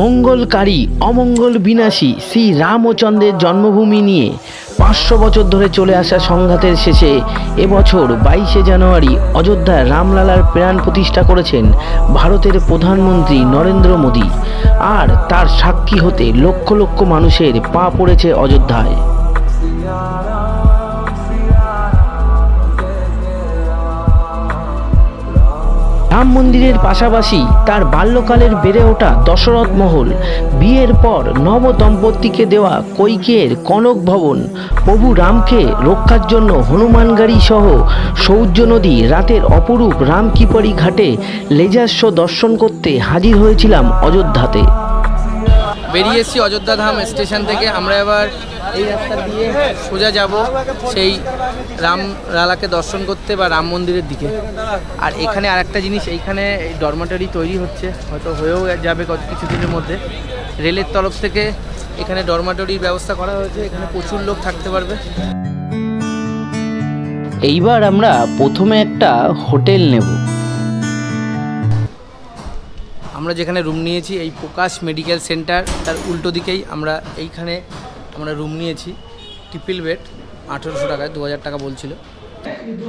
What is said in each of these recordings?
মঙ্গলকারী, অমঙ্গল বিনাশী শ্রী রামচন্দ্রের জন্মভূমি নিয়ে পাঁচশো বছর ধরে চলে আসা সংঘাতের শেষে এবছর বাইশে জানুয়ারি অযোধ্যায় রামলালার প্রাণ প্রতিষ্ঠা করেছেন ভারতের প্রধানমন্ত্রী নরেন্দ্র মোদী। আর তার সাক্ষী হতে লক্ষ লক্ষ মানুষের পা পড়েছে অযোধ্যায়। রাম মন্দিরের পাশাপাশি তার বাল্যকালের বেড়ে ওঠা দশরথ মহল, বিয়ের পর নব দম্পতিকে দেওয়া কৈকের কনক ভবন, প্রভু রামকে রক্ষার জন্য হনুমান গাড়ি সহ সৌর্য নদী রাতের অপরূপ রামকিপরি ঘাটে লেজার দর্শন করতে হাজির হয়েছিলাম অযোধ্যাতে। বেরিয়ে এসেছি অযোধ্যা ধাম স্টেশন থেকে। আমরা এবার এই রাস্তা দিয়ে সোজা যাব সেই রাম লালাকে দর্শন করতে বা রাম মন্দিরের দিকে। আর এখানে আরেকটা জিনিস, এইখানে এই ডরমাটারি তৈরি হচ্ছে, হয়তো হয়েও যাবে কত কিছুদিনের মধ্যে। রেলের তরফ থেকে এখানে ডরমাটরির ব্যবস্থা করা হয়েছে, এখানে প্রচুর লোক থাকতে পারবে। এইবার আমরা প্রথমে একটা হোটেল নেব। আমরা যেখানে রুম নিয়েছি এই প্রকাশ মেডিকেল সেন্টার তার উল্টো দিকেই আমরা এইখানে আমরা রুম নিয়েছি। ট্রিপল বেড আঠেরোশো টাকায় দু হাজার টাকা বলছিল।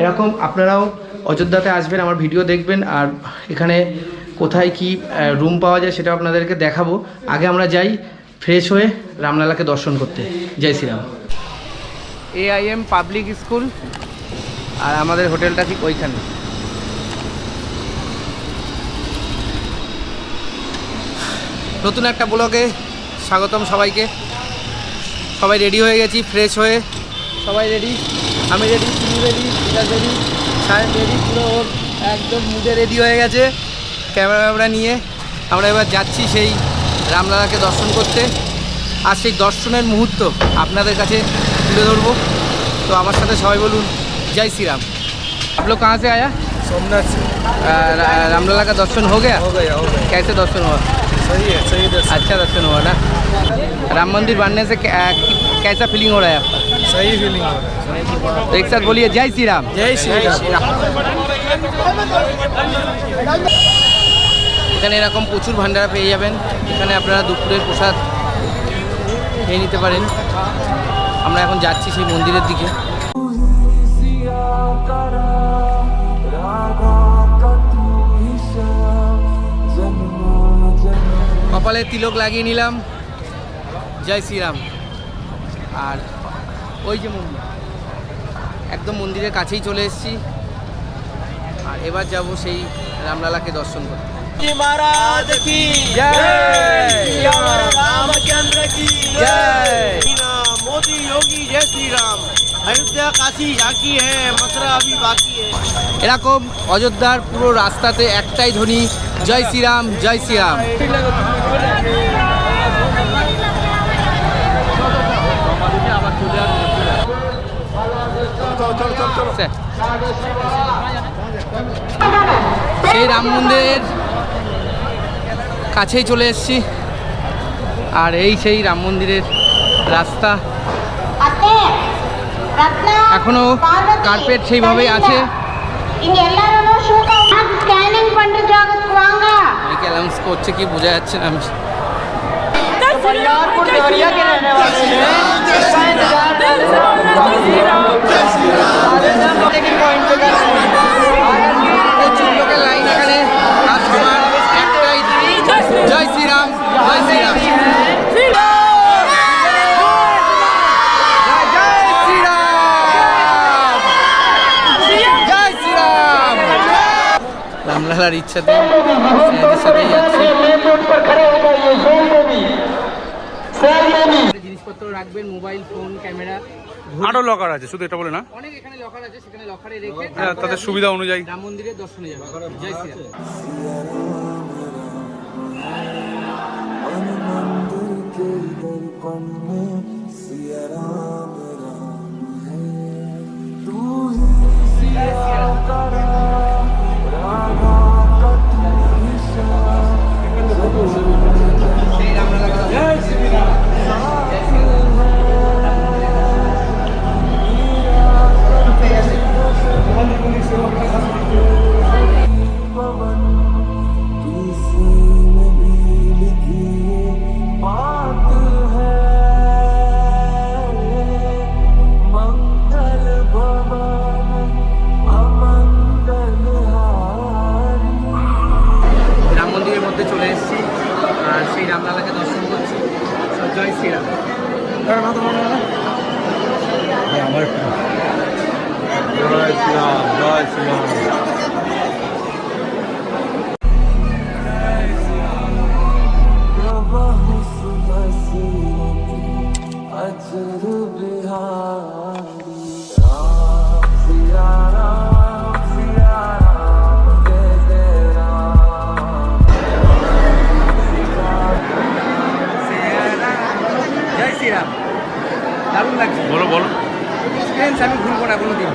এরকম আপনারাও অযোধ্যাতে আসবেন আমার ভিডিও দেখবেন আর এখানে কোথায় কি রুম পাওয়া যায় সেটা আপনাদেরকে দেখাবো। আগে আমরা যাই ফ্রেশ হয়ে রামলালাকে দর্শন করতে। জয় শ্রীরাম। এআইএম পাবলিক স্কুল আর আমাদের হোটেলটা ঠিক ওইখানে। নতুন একটা ব্লগে স্বাগতম সবাইকে সবাই রেডি হয়ে গেছি ফ্রেশ হয়ে সবাই রেডি আমি রেডি তুমি রেডি বিকাশ রেডি সাহেব রেডি পুরো ওর একদম মুডে রেডি হয়ে গেছে ক্যামেরা ক্যামেরা নিয়ে আমরা এবার যাচ্ছি সেই রামলালাকে দর্শন করতে আর সেই দর্শনের মুহূর্ত আপনাদের কাছে তুলে ধরবো তো আমার সাথে সবাই বলুন জয় श्री राम आप लोग कहाँ से आया सोमनाथ से आ, रा- रामलला का दर्शन हो गया हो गया हो गया कैसे दर्शन हुआ सही है सही दर्शन अच्छा दर्शन हुआ ना राम मंदिर बनने से कै- कैसा फीलिंग हो रहा है आपका सही फीलिंग हो रहा है तो एक साथ बोलिए जय श्री राम जय श्री राम এখানে এরকম প্রচুর ভান্ডারা পেয়ে যাবেন এখানে আপনারা দুপুরের প্রসাদ খেয়ে নিতে পারেন আমরা এখন যাচ্ছি সেই মন্দিরের দিকে কপালে তিলক লাগিয়ে নিলাম জয় শ্রীরাম আর ওই যে মন্দির একদম মন্দিরের কাছেই চলে এসেছি আর এবার যাব সেই রামলালাকে দর্শন করতে महाराज की जय रामचंद्र की जय मोदी योगी जय श्री राम अयोध्या काशी झांकी है मथुरा अभी बाकी है এরকম অযোধ্যার পুরো রাস্তাতে একটাই ধ্বনি জয় শ্রীরাম জয় শ্রীরাম স্যার। সেই রাম মন্দিরের কাছেই চলে এসেছি। আর এই সেই রাম মন্দিরের রাস্তা। এখনও কার্পেট সেইভাবেই আছে। অ্যানাউন্স করছে কি বোঝা যাচ্ছে না আমি প্রচুর লোকের লাইন এখানে আর সবার খেলার ইচ্ছাতে জিনিসপত্র রাখবেন মোবাইল ফোন ক্যামেরা। আরও লকার আছে শুধু এটা বলে না? অনেক এখানে লকার আছে সেখানে লকারে রেখে হ্যাঁ, তাদের সুবিধা অনুযায়ী। রাম। মন্দিরের দর্শনে যাবে জয় শ্রীরাম এক্সপিরিয়েন্স আমি ভুলবো না কোনো দিন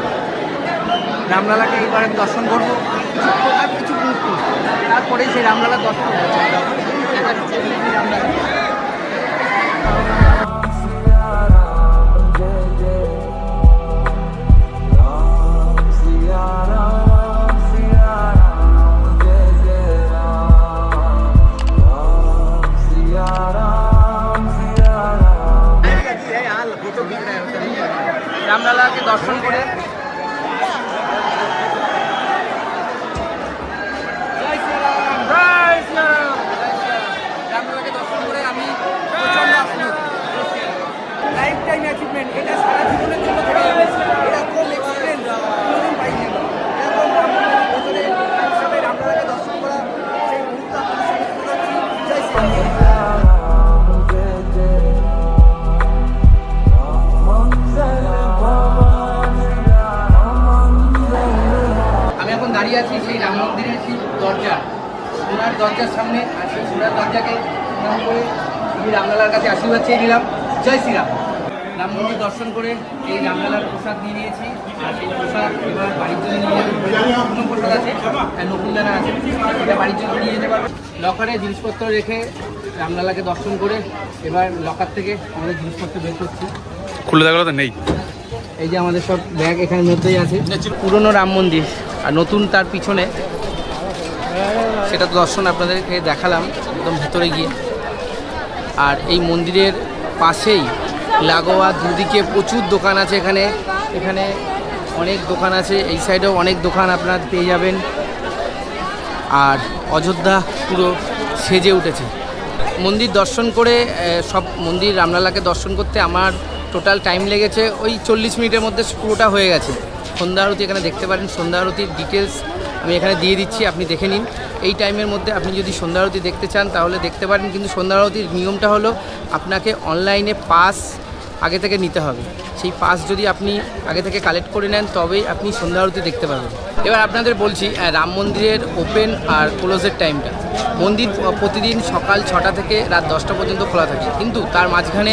রামলালাকে এইবার দর্শন করব। কিছু আর কিছু মুহূর্ত তারপরেই সেই রামলালা দর্শন করব। রামলালা দর্শন করে জয় শ্রীরাম রাম মন্দির দর্শন করে এই রামলালার প্রসাদ নিয়ে নিয়েছি। আর সেই প্রসাদ এবার বাড়ির জন্য নিয়ে যাবে। প্রসাদ আছে আর নকুল দানা আছে। এটা বাড়ির জন্য নিয়ে যেতে পারবে। লকারে জিনিসপত্র রেখে রামলালাকে দর্শন করে এবার লকার থেকে আমাদের জিনিসপত্র বের করছি। খুলে দেখাল তো নেই। এই যে আমাদের সব ব্যাগ এখানে মধ্যেই আছে। পুরনো রাম মন্দির আর নতুন তার পিছনে সেটা তো দর্শন আপনাদেরকে দেখালাম একদম ভেতরে গিয়ে। আর এই মন্দিরের পাশেই লাগোয়া দুদিকে প্রচুর দোকান আছে এখানে। এখানে অনেক দোকান আছে, এই সাইডেও অনেক দোকান আপনার পেয়ে যাবেন। আর অযোধ্যা পুরো সেজে উঠেছে। মন্দির দর্শন করে সব মন্দির রামলালাকে দর্শন করতে আমার টোটাল টাইম লেগেছে। ওই চল্লিশ মিনিটের মধ্যে পুরোটা হয়ে গেছে। সন্ধ্যা আরতি এখানে দেখতে পারেন। সন্ধ্যা আরতির ডিটেলস আমি এখানে দিয়ে দিচ্ছি, আপনি দেখে নিন। এই টাইমের মধ্যে আপনি যদি সন্ধ্যা আরতি দেখতে চান, তাহলে দেখতে পারেন, কিন্তু সন্ধ্যা আরতির নিয়মটা হলো আপনাকে অনলাইনে পাস আগে থেকে নিতে হবে। সেই পাস যদি আপনি আগে থেকে কালেক্ট করে নেন, তবেই আপনি সন্ধ্যা আরতি দেখতে পাবেন এবার আপনাদের বলছি রাম মন্দিরের ওপেন আর ক্লোজের টাইমটা মন্দির প্রতিদিন সকাল ছটা থেকে রাত দশটা পর্যন্ত খোলা থাকে। কিন্তু তার মাঝখানে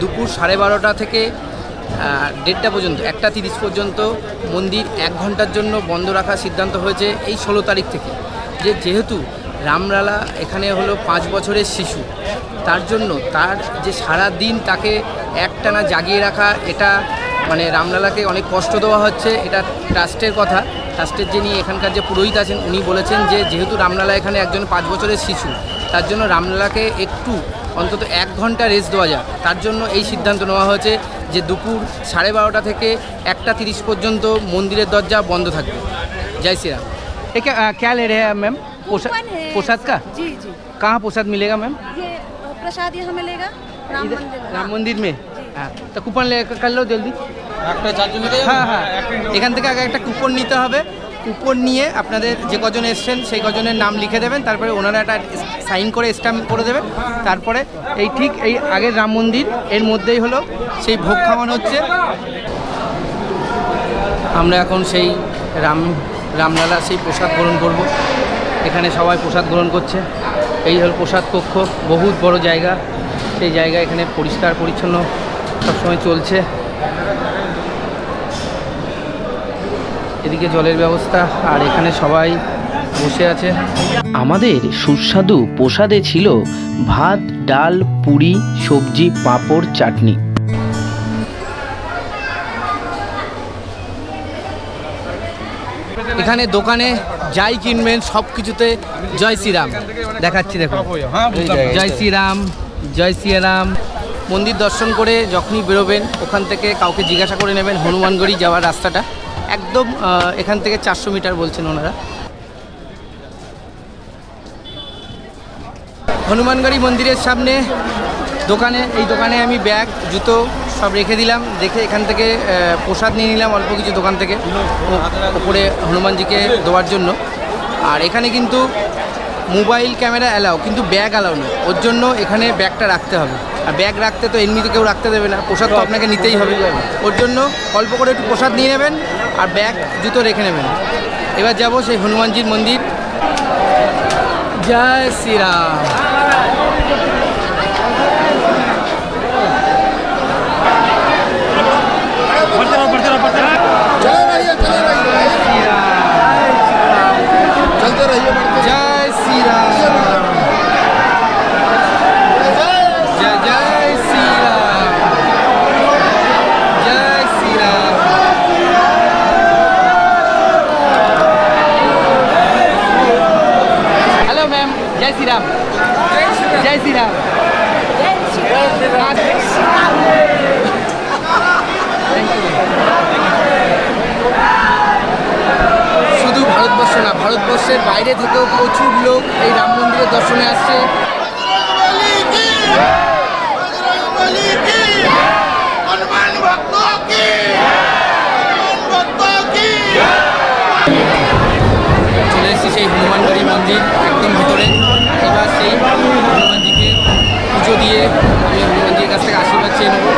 দুপুর সাড়ে বারোটা থেকে দেড়টা পর্যন্ত, একটা তিরিশ পর্যন্ত মন্দির এক ঘণ্টার জন্য বন্ধ রাখার সিদ্ধান্ত হয়েছে এই ষোলো তারিখ থেকে। যে যেহেতু রামলালা এখানে হলো পাঁচ বছরের শিশু, তার জন্য তার যে সারা দিন তাকে একটানা জাগিয়ে রাখা, এটা মানে রামলালাকে অনেক কষ্ট দেওয়া হচ্ছে, এটা ট্রাস্টের কথা। ট্রাস্টের যিনি এখানকার যে পুরোহিত আছেন, উনি বলেছেন যে যেহেতু রামলালা এখানে একজন পাঁচ বছরের শিশু, তার জন্য রামলালাকে একটু অন্তত এক ঘন্টা রেস্ট দেওয়া যাক তার জন্য এই সিদ্ধান্ত নেওয়া হয়েছে যে দুপুর সাড়ে বারোটা থেকে একটা তিরিশ পর্যন্ত মন্দিরের দরজা বন্ধ থাকবে জয় শ্রীরাম ये क्या क्या ले रहे हैं मैम प्रसाद कूपन है प्रसाद का जी जी कहाँ प्रसाद मिलेगा मैम ये अ, प्रसाद यहाँ मिलेगा राम इधर- मंदिर রাম हाँ। মন্দির মে হ্যাঁ তো কুপন লে कर लो जल्दी হ্যাঁ হ্যাঁ এখান থেকে আগে একটা কুপন নিতে হবে উপর নিয়ে আপনাদের যে কজন এসছেন, সেই কজনের নাম লিখে দেবেন, তারপরে ওনারা একটা সাইন করে স্ট্যাম্প করে দেবেন। তারপরে এই ঠিক এই আগের রাম মন্দির, এর মধ্যেই হলো সেই ভোগ খাওয়ানো হচ্ছে। আমরা এখন সেই রাম, রামলালা সেই প্রসাদ গ্রহণ করব। এখানে সবাই প্রসাদ গ্রহণ করছে। এই হল প্রসাদ কক্ষ, বহুত বড় জায়গা। সেই জায়গা এখানে পরিষ্কার, পরিচ্ছন্ন সবসময় চলছে। এদিকে জলের ব্যবস্থা আর এখানে সবাই বসে আছে। আমাদের সুস্বাদু প্রসাদে ছিল ভাত ডাল পুরি সবজি পাঁপড় চাটনি। এখানে দোকানে যাই কিনবেন সব কিছুতে জয় শ্রীরাম। দেখাচ্ছি দেখো জয় শ্রীরাম জয় শ্রীরাম। মন্দির দর্শন করে যখনই বেরোবেন ওখান থেকে কাউকে জিজ্ঞাসা করে নেবেন হনুমানগড়ি যাওয়ার রাস্তাটা। একদম এখান থেকে চারশো মিটার বলছেন ওনারা। হনুমানগড়ি মন্দিরের সামনে, দোকানে, এই দোকানে আমি ব্যাগ, জুতো সব রেখে দিলাম, দেখে এখান থেকে প্রসাদ নিয়ে নিলাম অল্প কিছু দোকান থেকে ওপরে হনুমানজিকে দেওয়ার জন্য। আর এখানে কিন্তু মোবাইল ক্যামেরা অ্যালাও কিন্তু ব্যাগ অ্যালাও নয় ওর জন্য এখানে ব্যাগটা রাখতে হবে। আর ব্যাগ রাখতে তো এমনিতে কেউ রাখতে দেবে না। প্রসাদ তো আপনাকে নিতেই হবে। ওর জন্য অল্প করে একটু প্রসাদ নিয়ে নেবেন আর ব্যাগ জুতো রেখে নেবেন। এবার যাব সেই হনুমানজির মন্দির। জয় শ্রীরাম। জয় শ্রীরাম। জয় শ্রীরাম। শুধু ভারতবর্ষ না ভারতবর্ষের বাইরে থেকেও প্রচুর লোক এই রাম মন্দিরের দর্শনে আসছে। চলে এসেছে সেই হনুমানগড়ি মন্দির একদম ভিতরে। হনুমানজিকে পুজো দিয়ে আমি হনুমানজির কাছ থেকে আশীর্বাদ চেয়ে নেব।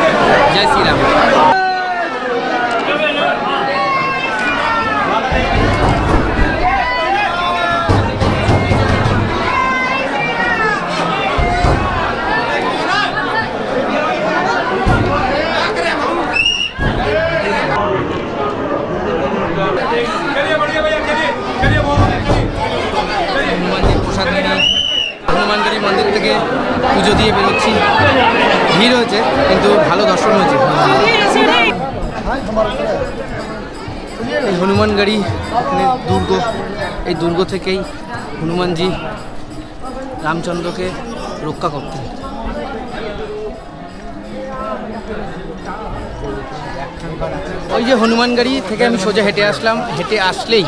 ভিড় হয়েছে, কিন্তু ভালো দর্শন হয়েছে। এই হনুমানগড়ি এখানে দুর্গ, এই দুর্গ থেকেই হনুমানজি রামচন্দ্রকে রক্ষা করতেন। ওই যে হনুমানগড়ি থেকে আমি সোজা হেঁটে আসলাম, হেঁটে আসলেই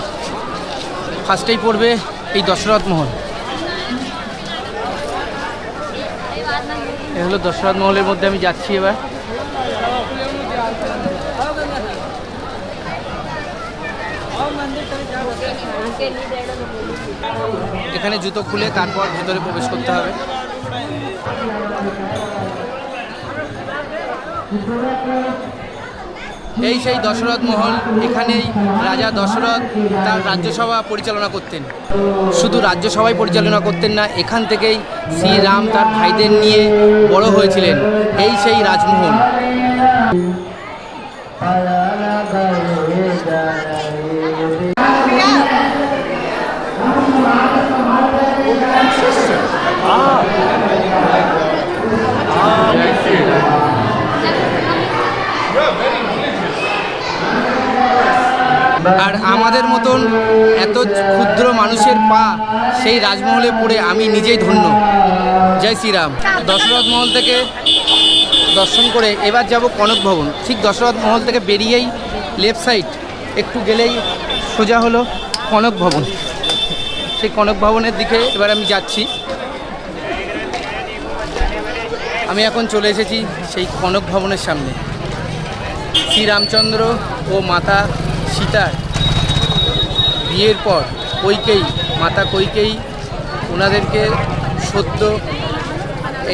ফার্স্টেই পড়বে এই দশরথ মহল। এ হলো দশরথ মহলের মধ্যে আমি যাচ্ছি এবার। এখানে জুতো খুলে তারপর ভেতরে প্রবেশ করতে হবে। এই সেই দশরথ মহল এখানেই রাজা দশরথ তার রাজ্যসভা পরিচালনা করতেন। শুধু রাজ্যসভায় পরিচালনা করতেন না, এখান থেকেই শ্রীরাম তার ভাইদের নিয়ে বড় হয়েছিলেন। এই সেই রাজমহল আর আমাদের মতন এত ক্ষুদ্র মানুষের পা সেই রাজমহলে পড়ে আমি নিজেই ধন্য। জয় শ্রীরাম। দশরথ মহল থেকে দর্শন করে এবার যাব কনক ভবন। ঠিক দশরথ মহল থেকে বেরিয়েই লেফট সাইড একটু গেলেই সোজা হলো কনক ভবন। সেই কনক ভবনের দিকে এবার আমি যাচ্ছি। আমি এখন চলে এসেছি সেই কনক ভবনের সামনে। শ্রীরামচন্দ্র ও মাতা সীতার বিয়ের পর কৈকেই মাতা কৈকেই ওনাদেরকে সত্য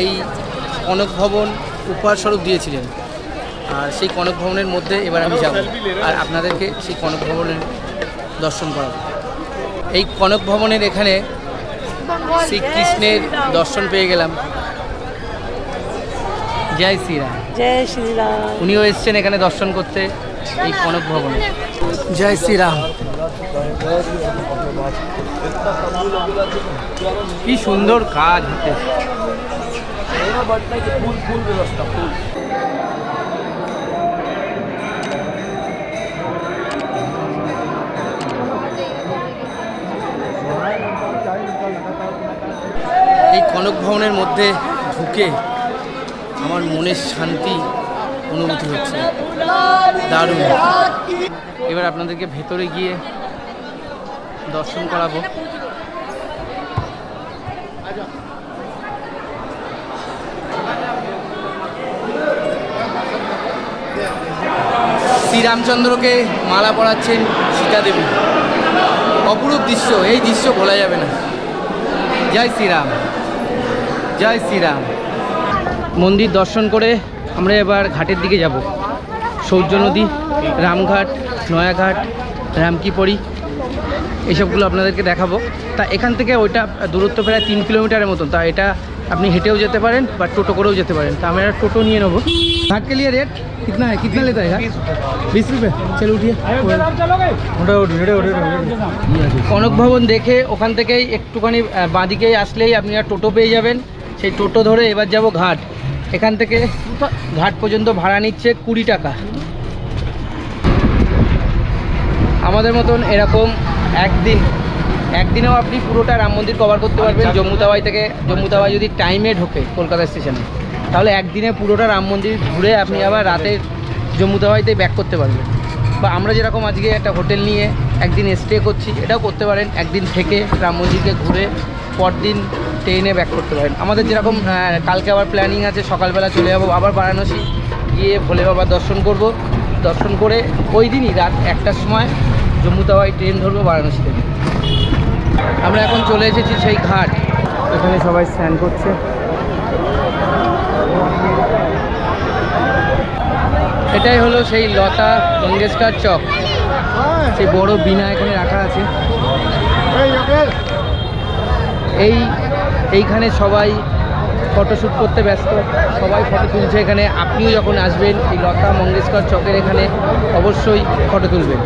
এই কনক ভবন উপহারস্বরূপ দিয়েছিলেন। আর সেই কনক ভবনের মধ্যে এবার আমি যাব আর আপনাদেরকে সেই কনক ভবনের দর্শন করাব। এই কনক ভবনের এখানে শ্রীকৃষ্ণের দর্শন পেয়ে গেলাম। জয় শ্রীরাম। জয় শ্রীরাম। উনিও এসছেন এখানে দর্শন করতে এই কনক ভবনে। জয় শ্রীরাম। কি সুন্দর কাজ হচ্ছে। এই কনক ভবনের মধ্যে ঢুকে আমার মনের শান্তি অনুভূতি হচ্ছে। দারুণ। এবার আপনাদেরকে ভেতরে গিয়ে দর্শন করাবো। শ্রীরামচন্দ্রকে মালা পরাচ্ছেন সীতা দেবী অপরূপ দৃশ্য, এই দৃশ্য ভোলা যাবে না। জয় শ্রীরাম। জয় শ্রীরাম। মন্দির দর্শন করে আমরা এবার ঘাটের দিকে যাব সৌর্য নদী রামঘাট নয়াঘাট রামকিপরি এসবগুলো আপনাদেরকে দেখাবো তা এখান থেকে ওইটা দূরত্ব প্রায় তিন কিলোমিটারের মতন তা এটা আপনি হেঁটেও যেতে পারেন বা টোটো করেও যেতে পারেন তা আমরা টোটো নিয়ে নেবো घाट के लिए रेट कितना है कितना लेता है बीस रुपये चलो उठिए কনক ভবন দেখে ওখান থেকেই একটুখানি আহ, বাঁদিকেই আসলেই আপনি আর টোটো পেয়ে যাবেন সেই টোটো ধরে এবার যাব ঘাট এখান থেকে ঘাট পর্যন্ত ভাড়া নিচ্ছে কুড়ি টাকা। আমাদের মতন এরকম একদিন একদিনেও আপনি পুরোটা রাম মন্দির কভার করতে পারবেন। জম্মু তাওয়াই থেকে জম্মু তাওয়াই যদি টাইমে ঢোকে কলকাতা স্টেশনে তাহলে একদিনে পুরোটা রাম মন্দির ঘুরে আপনি আবার রাতে জম্মু তাওয়াইতে ব্যাক করতে পারবেন। বা আমরা যেরকম আজকে একটা হোটেল নিয়ে একদিন স্টে করছি এটাও করতে পারেন। একদিন থেকে রাম মন্দিরকে ঘুরে পরদিন ট্রেনে ব্যাক করতে পারেন। আমাদের যেরকম কালকে আবার প্ল্যানিং আছে, সকালবেলা চলে যাব, আবার বারাণসী। গিয়ে ভোলে বাবার দর্শন করব। দর্শন করে ওই দিনই রাত একটার সময় জম্মু তাওয়াই ট্রেন ধরবো বারাণসী থেকে। আমরা এখন চলে এসেছি সেই ঘাট। এখানে সবাই স্নান করছে। এটাই হলো সেই লতা মঙ্গেশকর চক। সেই বড় বিনা এখানে রাখা আছে। এই এইখানে সবাই ফটোশ্যুট করতে ব্যস্ত সবাই ফটো তুলছে এখানে আপনিও যখন আসবেন এই লতা মঙ্গেশকর চকের এখানে অবশ্যই ফটো তুলবেন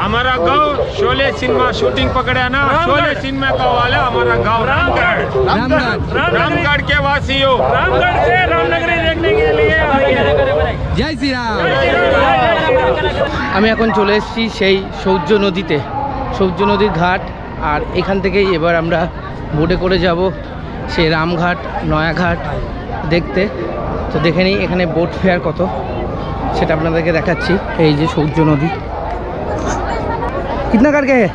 हमारा गांव शोले सिनेमा शूटिंग पकड़े ना शोले सिनेमा का वाला हमारा गांव रामगढ़ রামঘাট रामगढ़ के वासियों रामगढ़ से रामनगरी देखने के लिए জয় শ্রীরাম আমি এখন চলে এসেছি সেই সৌর্য নদীতে সৌর্য নদীর ঘাট আর এখান থেকেই এবার আমরা বোটে করে যাব সেই রামঘাট নয়াঘাট দেখতে তো দেখে নিই এখানে বোট ফেয়ার কত সেটা আপনাদেরকে দেখাচ্ছি এই যে সৌর্য নদী कितना करके है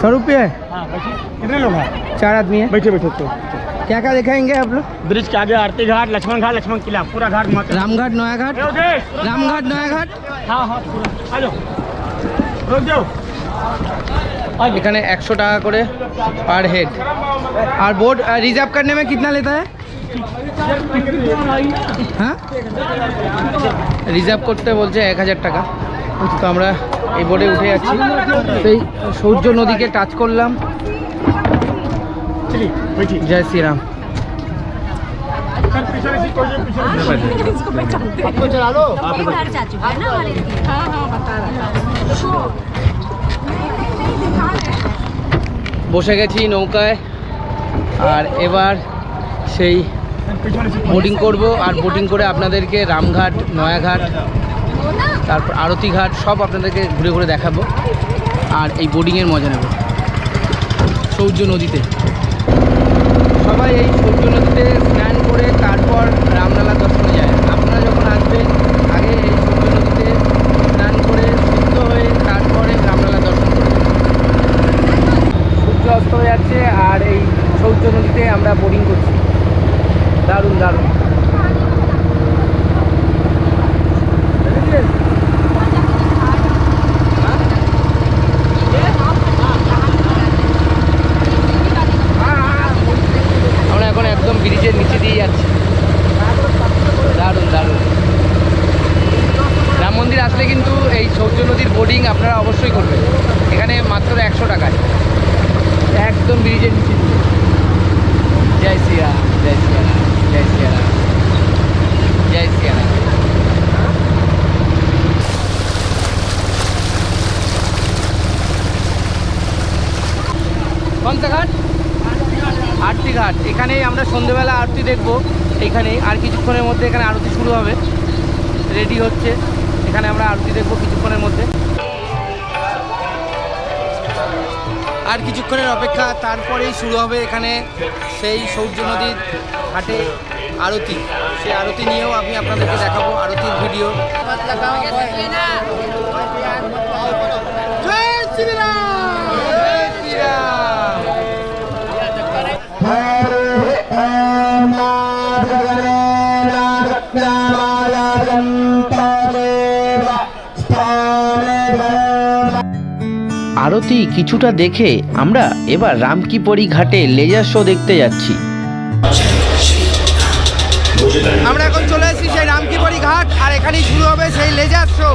सौ रुपये है कितने लोग हैं चार आदमी है बैठे बैठे तो क्या क्या दिखाएंगे आप लोग ब्रिज के आगे आरती घाट लक्ष्मण घाट लक्ष्मण किला पूरा घाट मत रामघाट नयाघाट रामघाट नयाघाट हाँ हाँ पूरा आ जाओ रुक जाओ এখানে একশো টাকা করে পার হেড আর বোট रिजर्व करने में कितना लेता है হ্যাঁ রিজার্ভ করতে বলছে এক হাজার টাকা তো আমরা এই বোটে উঠে যাচ্ছি সেই সূর্য নদীকে টাচ করলাম चलिए बैठिए জয় শ্রীরাম सर पीछे से कोई पीछे বসে গেছি নৌকায়, আর এবার সেই বোটিং করব, আর বোটিং করে আপনাদেরকে রামঘাট, নয়াঘাট, তারপর আরতি ঘাট সব আপনাদেরকে ঘুরে ঘুরে দেখাবো, আর এই বোটিংয়ের মজা নেব। সৌর্য নদীতে। সবাই এই সৌর্য নদীতে স্নান করে তারপর রামলালা দর্শনে যায় আপনারা যখন আসবেন আগে এই সৌর্য নদীতে স্নান করে শুদ্ধ হয়ে তারপরে রামলালা দর্শন করবেন সূর্য অস্ত হয়ে যাচ্ছে আর এই সৌর্য নদীতে আমরা বোটিং করছি দারুণ দারুণ জয় সিয়ারাম জয় সিয়ারাম জয় সিয়ারাম কোনটা ঘাট আরতি ঘাট এখানেই আমরা সন্ধেবেলা আরতি দেখব। এইখানেই আর কিছুক্ষণের মধ্যে এখানে আরতি শুরু হবে। রেডি হচ্ছে। এখানে আমরা আরতি দেখব কিছুক্ষণের মধ্যে। আর কিছুক্ষণের অপেক্ষা, তারপরেই শুরু হবে এখানে সেই সৌর্য নদীর ঘাটে আরতি। সেই আরতি নিয়েও আমি আপনাদেরকে দেখাবো আরতির ভিডিও। শ্রীরাম! আরতি কিছুটা দেখে আমরা এবার রামকিপরি ঘাটে লেজার শো দেখতে যাচ্ছি। আমরা এখন চলে এসেছি সেই রামকিপরি ঘাট, আর এখানেই শুরু হবে সেই লেজার শো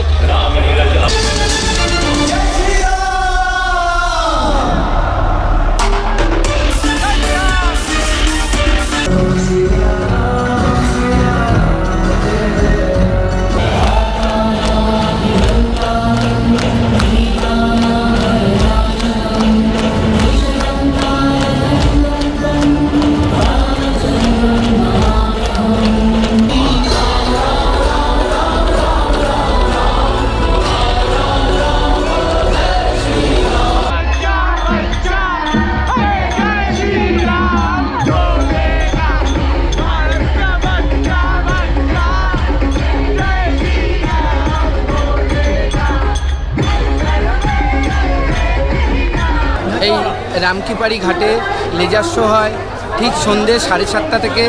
রামকিপাড়ি ঘাটে লেজার শো হয় ঠিক সন্ধ্যে সাড়ে সাতটা থেকে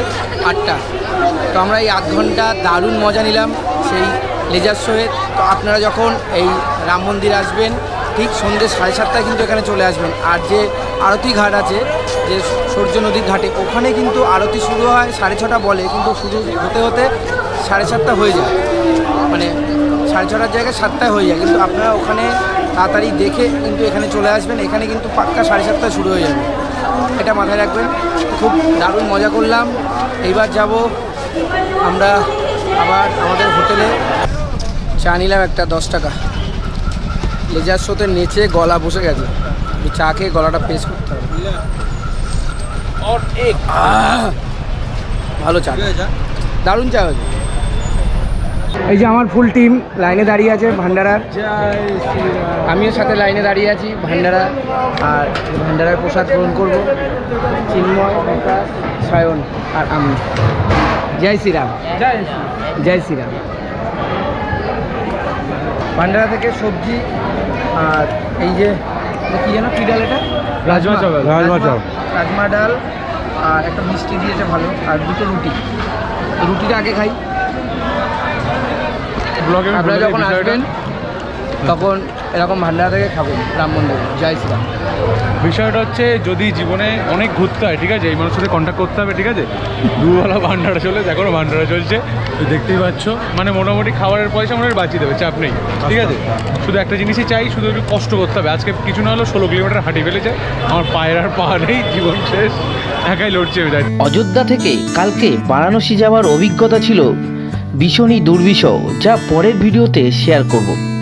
আটটা। তো আমরা এই আধ ঘণ্টা দারুণ মজা নিলাম সেই লেজার শোয়ে। তো আপনারা যখন এই রাম মন্দির আসবেন, ঠিক সন্ধ্যে সাড়ে সাতটায় কিন্তু এখানে চলে আসবেন। আর যে আরতি ঘাট আছে, যে সূর্য নদীর ঘাটে, ওখানে কিন্তু আরতি শুরু হয় সাড়ে ছটা বলে, কিন্তু শুরু হতে হতে সাড়ে সাতটা হয়ে যায়। মানে সাড়ে ছটার জায়গায় সাতটায় হয়ে যায়। কিন্তু আপনারা ওখানে তাড়াতাড়ি দেখে কিন্তু এখানে চলে আসবেন। এখানে কিন্তু পাক্কা সাড়ে সাতটায় শুরু হয়ে যাবে। এটা মাথায় রাখবেন। খুব দারুণ মজা করলাম। এইবার যাব আমরা আবার আমাদের হোটেলে। চা নিলাম একটা দশ টাকা। লেজার শোতে নেচে গলা বসে গেছে। চা খেয়ে গলাটা পেশ করতে হবে! ভালো চা। দারুণ চা হয়েছে। এই যে আমার ফুল টিম লাইনে দাঁড়িয়ে আছে ভান্ডারার আমিও সাথে লাইনে দাঁড়িয়ে আছি ভান্ডারা। আর ভান্ডারার প্রসাদ গ্রহণ করব। চিন্ময় সায়ন আর আমি। জয় শ্রীরাম। জয় জয় শ্রীরাম। ভান্ডারা থেকে সবজি আর এই যে কি যেন কি ডাল এটা? রাজমা চাল রাজমা চাল রাজমা ডাল আর একটা মিষ্টি দিয়েছে ভালো আর দুটো রুটি। রুটিটা আগে খাই। আপনারা যখন আসবেন তখন এরকম ভান্ডারা থেকে খাবেন রাম মন্দির জয় শ্রীরাম বিষয়টা হচ্ছে যদি জীবনে অনেক ঘুরতে হয় ঠিক আছে? এই মানুষের সাথে কন্ট্যাক্ট করতে হবে ঠিক আছে? দুবেলা ভান্ডারা চলে এখনও ভান্ডারা চলছে। তো দেখতেই পাচ্ছ। মানে মোটামুটি খাবারের পয়সা আমাদের বাঁচিয়ে দেবে চাপ নেই ঠিক আছে? শুধু একটা জিনিসই চাই শুধু একটু কষ্ট করতে হবে। আজকে কিছু না হলেও ষোলো কিলোমিটার হাঁটি ফেলেছে। আমার পায়ের আর পা নেই জীবন শেষ। একাই লড়ছে অযোধ্যা থেকে কালকে বারাণসী যাওয়ার অভিজ্ঞতা ছিল ভীষণই দুর্বিষহ যা পরের ভিডিওতে শেয়ার করব।